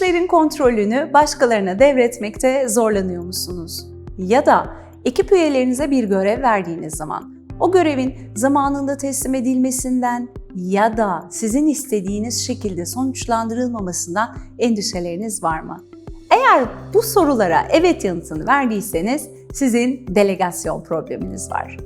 işlerin kontrolünü başkalarına devretmekte zorlanıyor musunuz? Ya da ekip üyelerinize bir görev verdiğiniz zaman o görevin zamanında teslim edilmesinden ya da sizin istediğiniz şekilde sonuçlandırılmamasından endişeleriniz var mı? Eğer bu sorulara evet yanıtını verdiyseniz sizin delegasyon probleminiz var.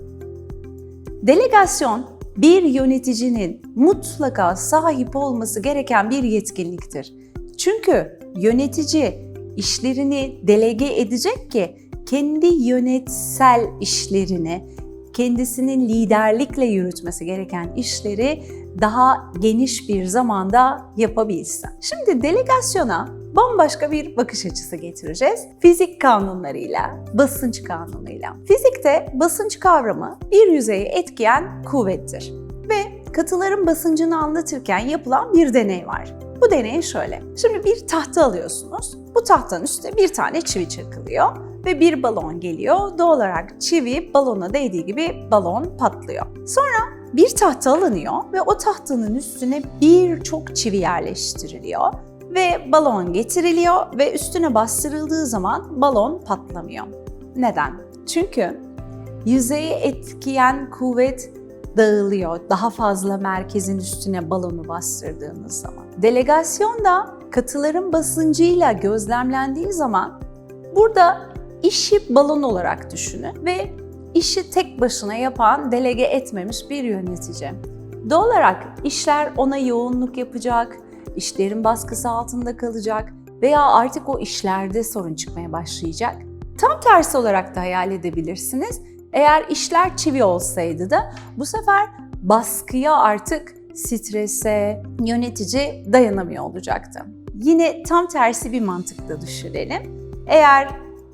Delegasyon bir yöneticinin mutlaka sahip olması gereken bir yetkinliktir. Çünkü yönetici işlerini delege edecek ki kendi yönetsel işlerini, kendisinin liderlikle yürütmesi gereken işleri daha geniş bir zamanda yapabilsin. Şimdi delegasyona bambaşka bir bakış açısı getireceğiz. Fizik kanunlarıyla, basınç kanunuyla. Fizikte basınç kavramı bir yüzeyi etkileyen kuvvettir. Ve katıların basıncını anlatırken yapılan bir deney var. Bu deney şöyle. Şimdi bir tahta alıyorsunuz. Bu tahtanın üstüne bir tane çivi çakılıyor ve bir balon geliyor. Doğal olarak çivi balona değdiği gibi balon patlıyor. Sonra bir tahta alınıyor ve o tahtanın üstüne birçok çivi yerleştiriliyor ve balon getiriliyor ve üstüne bastırıldığı zaman balon patlamıyor. Neden? Çünkü yüzeyi etkileyen kuvvet dağılıyor. Daha fazla merkezin üstüne balonu bastırdığınız zaman. Delegasyon da katıların basıncıyla gözlemlendiği zaman burada işi balon olarak düşünün ve işi tek başına yapan, delege etmemiş bir yönetici. Doğal olarak işler ona yoğunluk yapacak, işlerin baskısı altında kalacak veya artık o işlerde sorun çıkmaya başlayacak. Tam tersi olarak da hayal edebilirsiniz. Eğer işler çivi olsaydı da bu sefer baskıya artık strese yönetici dayanamıyor olacaktı. Yine tam tersi bir mantıkla düşünelim. Eğer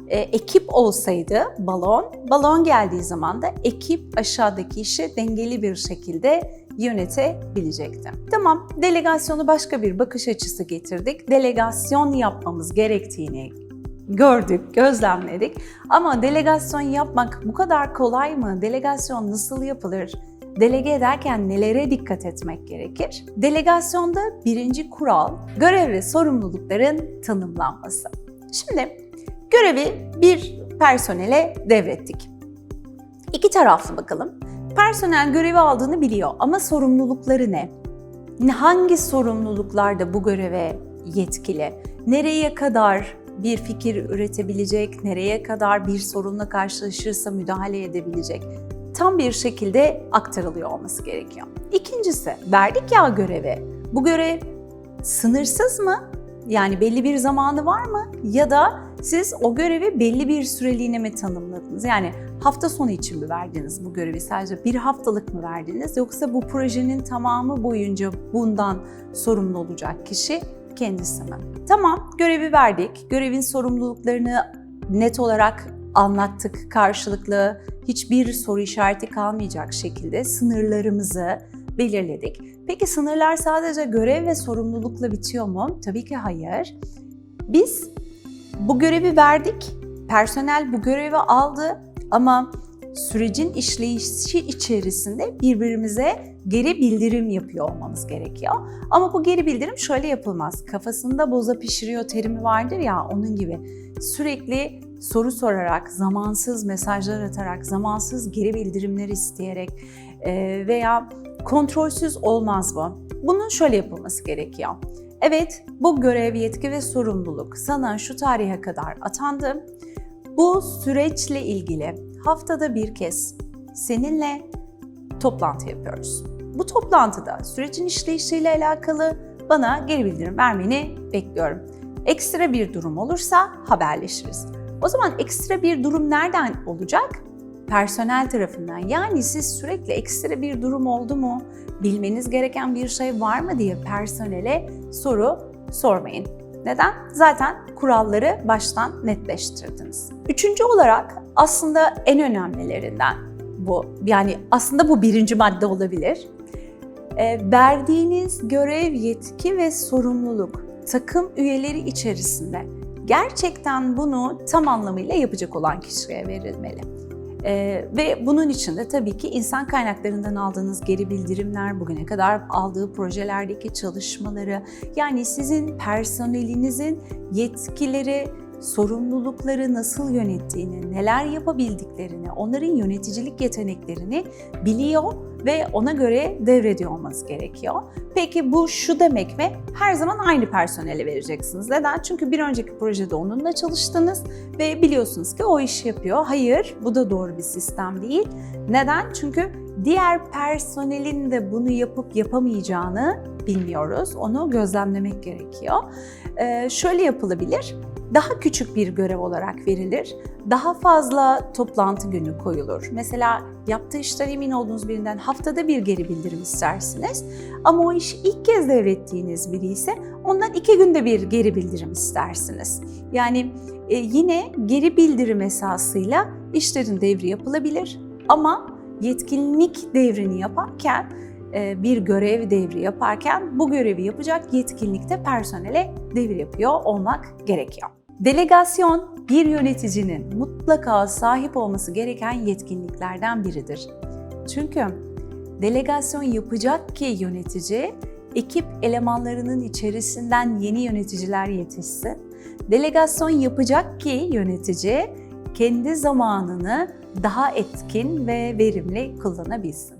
e, ekip olsaydı balon, balon geldiği zaman da ekip aşağıdaki işi dengeli bir şekilde yönetebilecekti. Tamam, delegasyonu başka bir bakış açısı getirdik. Delegasyon yapmamız gerektiğini gördük, gözlemledik. Ama delegasyon yapmak bu kadar kolay mı? Delegasyon nasıl yapılır? Delege ederken nelere dikkat etmek gerekir? Delegasyonda birinci kural görev ve sorumlulukların tanımlanması. Şimdi görevi bir personele devrettik. İki taraflı bakalım. Personel görevi aldığını biliyor ama sorumlulukları ne? Hangi sorumluluklarda bu göreve yetkili? Nereye kadar bir fikir üretebilecek, nereye kadar bir sorunla karşılaşırsa müdahale edebilecek? Tam bir şekilde aktarılıyor olması gerekiyor. İkincisi, verdik ya görevi. Bu görev sınırsız mı? Yani belli bir zamanı var mı? Ya da siz o görevi belli bir süreliğine mi tanımladınız? Yani hafta sonu için mi verdiniz bu görevi? Sadece bir haftalık mı verdiniz? Yoksa bu projenin tamamı boyunca bundan sorumlu olacak kişi kendisi mi? Tamam, görevi verdik. Görevin sorumluluklarını net olarak anlattık karşılıklı. Hiçbir soru işareti kalmayacak şekilde sınırlarımızı belirledik. Peki sınırlar sadece görev ve sorumlulukla bitiyor mu? Tabii ki hayır. Biz bu görevi verdik, personel bu görevi aldı ama sürecin işleyişi içerisinde birbirimize geri bildirim yapıyor olmamız gerekiyor. Ama bu geri bildirim şöyle yapılmaz. Kafasında boza pişiriyor terimi vardır ya onun gibi. Sürekli soru sorarak, zamansız mesajlar atarak, zamansız geri bildirimler isteyerek veya kontrolsüz olmaz bu. Bunun şöyle yapılması gerekiyor. Evet, bu görev, yetki ve sorumluluk sana şu tarihe kadar atandı. Bu süreçle ilgili haftada bir kez seninle toplantı yapıyoruz. Bu toplantıda sürecin işleyişiyle alakalı bana geri bildirim vermeni bekliyorum. Ekstra bir durum olursa haberleşiriz. O zaman ekstra bir durum nereden olacak? Personel tarafından. Yani siz sürekli ekstra bir durum oldu mu, bilmeniz gereken bir şey var mı diye personele soru sormayın. Neden? Zaten kuralları baştan netleştirdiniz. Üçüncü olarak aslında en önemlilerinden bu. Yani aslında bu birinci madde olabilir. E, verdiğiniz görev, yetki ve sorumluluk takım üyeleri içerisinde gerçekten bunu tam anlamıyla yapacak olan kişiye verilmeli. Ee, ve bunun için de tabii ki insan kaynaklarından aldığınız geri bildirimler, bugüne kadar aldığı projelerdeki çalışmaları, yani sizin personelinizin yetkileri, sorumlulukları nasıl yönettiğini, neler yapabildiklerini, onların yöneticilik yeteneklerini biliyor ve ona göre devrediyor olması gerekiyor. Peki bu şu demek mi? Her zaman aynı personele vereceksiniz. Neden? Çünkü bir önceki projede onunla çalıştınız ve biliyorsunuz ki o iş yapıyor. Hayır, bu da doğru bir sistem değil. Neden? Çünkü diğer personelin de bunu yapıp yapamayacağını bilmiyoruz. Onu gözlemlemek gerekiyor. Ee, şöyle yapılabilir daha küçük bir görev olarak verilir. Daha fazla toplantı günü koyulur. Mesela yaptığı işten emin olduğunuz birinden haftada bir geri bildirim istersiniz. Ama o işi ilk kez devrettiğiniz biri ise ondan iki günde bir geri bildirim istersiniz. Yani e, yine geri bildirim esasıyla işlerin devri yapılabilir ama yetkinlik devrini yaparken e, bir görev devri yaparken bu görevi yapacak yetkinlikte personele devir yapıyor olmak gerekiyor. Delegasyon bir yöneticinin mutlaka sahip olması gereken yetkinliklerden biridir. Çünkü delegasyon yapacak ki yönetici ekip elemanlarının içerisinden yeni yöneticiler yetişsin. Delegasyon yapacak ki yönetici kendi zamanını daha etkin ve verimli kullanabilsin.